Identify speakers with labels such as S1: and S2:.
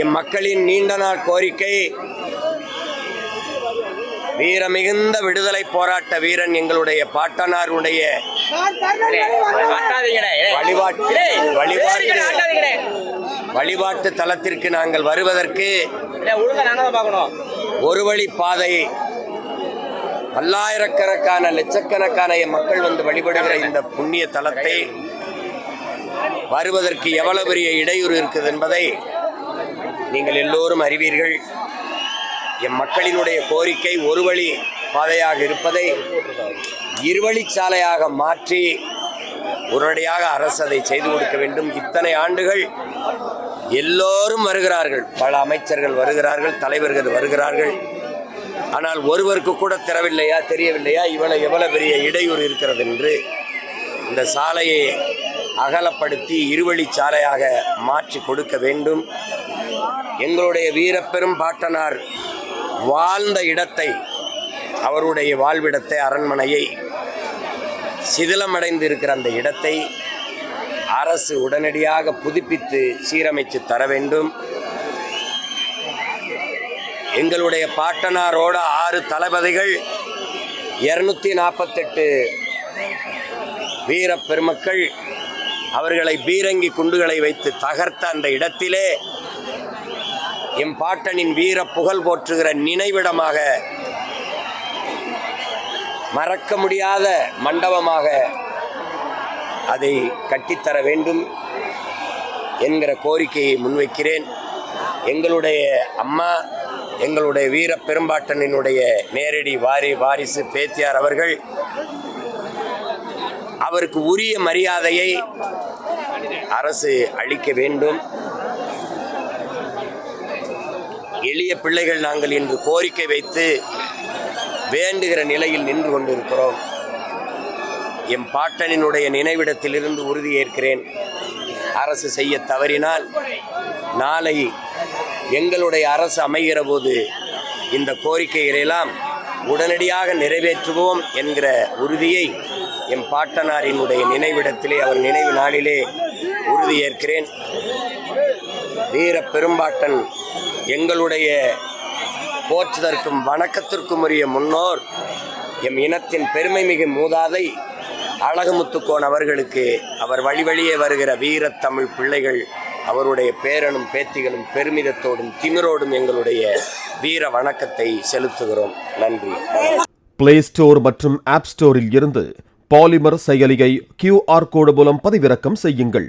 S1: M மக்களின் நீண்ட நாள் கோரிக்கை வீரமிகுந்த விடுதலை போராட்ட வீரன் எங்களுடைய பாட்டனாருடைய. வழிபாட்டு வழிபாட்டு. வழிபாட்டு தலத்திற்கு நாங்கள் வருவதற்கு. ஒரு வழி பாதை பல்லாயிரக்கணக்கான லட்சக்கணக்கான மக்கள் வந்து வழிபடுகிற இந்த புண்ணிய தலத்தை வருவதற்கு எவ்வளவு பெரிய இடையூறு இருக்குது என்பதை நீங்கள் எல்லோரும் அறிவீர்கள் எம் மக்களினுடைய கோரிக்கை ஒரு வழி பாதையாக இருப்பதை இருவழிச்சாலையாக மாற்றி உடனடியாக அரசு அதை செய்து கொடுக்க வேண்டும். இத்தனை ஆண்டுகள் எல்லோரும் வருகிறார்கள். பல அமைச்சர்கள் வருகிறார்கள் தலைவர்கள் வருகிறார்கள். ஆனால் ஒருவருக்கு கூட தெரவில்லையா தெரியவில்லையா? இவ்வளோ எவ்வளவு பெரிய இடையூறு இருக்கிறது என்று இந்த சாலையை அகலப்படுத்தி இருவழி சாலையாக மாற்றி கொடுக்க வேண்டும். எங்களுடைய வீரப்பெரும் பாட்டனார் வாழ்ந்த இடத்தை அவருடைய வாழ்விடத்தை அரண்மனையை சிதிலமடைந்து இருக்கிற அந்த இடத்தை அரசு உடனடியாக புதுப்பித்து சீரமைத்து தர வேண்டும். எங்களுடைய பாட்டனாரோட ஆறு தளபதிகள் இருநூத்தி நாற்பத்தெட்டு வீர பெருமக்கள் அவர்களை பீரங்கி குண்டுகளை வைத்து தகர்த்த அந்த இடத்திலே எம்பாட்டனின் வீர புகழ் போற்றுகிற நினைவிடமாக மறக்க முடியாத மண்டபமாக அதை கட்டித்தர வேண்டும் என்கிற கோரிக்கையை முன்வைக்கிறேன். எங்களுடைய அம்மா எங்களுடைய வீர பெரும்பாட்டனினுடைய நேரடி வாரி வாரிசு பேத்தியார் அவர்கள் அவருக்கு உரிய மரியாதையை அரசு அளிக்க வேண்டும். எளிய பிள்ளைகள் நாங்கள் இன்று கோரிக்கை வைத்து வேண்டுகிற நிலையில் நின்று கொண்டிருக்கிறோம். எம் பாட்டனினுடைய நினைவிடத்திலிருந்து உறுதியேற்கிறேன். அரசு செய்ய தவறினால் நாளை எங்களுடைய அரசு அமைகிற போது இந்த கோரிக்கைகளெல்லாம் உடனடியாக நிறைவேற்றுவோம் என்கிற உறுதியை எம் பாட்டனாரினுடைய நினைவிடத்திலே அவர் நினைவு நாளிலே உறுதியேற்கிறேன். வீர பெரும்பாட்டன் எங்களுடைய போற்றுதற்கும் வணக்கத்திற்கும் உரிய முன்னோர் எம் இனத்தின் பெருமை மிகு மூதாதை அழகுமுத்துக்கோன் அவர்களுக்கு அவர் வழி வழியே வருகிற வீரத்தமிழ் பிள்ளைகள் அவருடைய பேரனும் பேத்திகளும் பெருமிதத்தோடும் திமிரோடும் எங்களுடைய வீர வணக்கத்தை செலுத்துகிறோம். நன்றி.
S2: பிளே ஸ்டோர் மற்றும் ஆப் ஸ்டோரில் இருந்து பாலிமர் செயலியை கியூஆர் கோடு மூலம் பதிவிறக்கம் செய்யுங்கள்.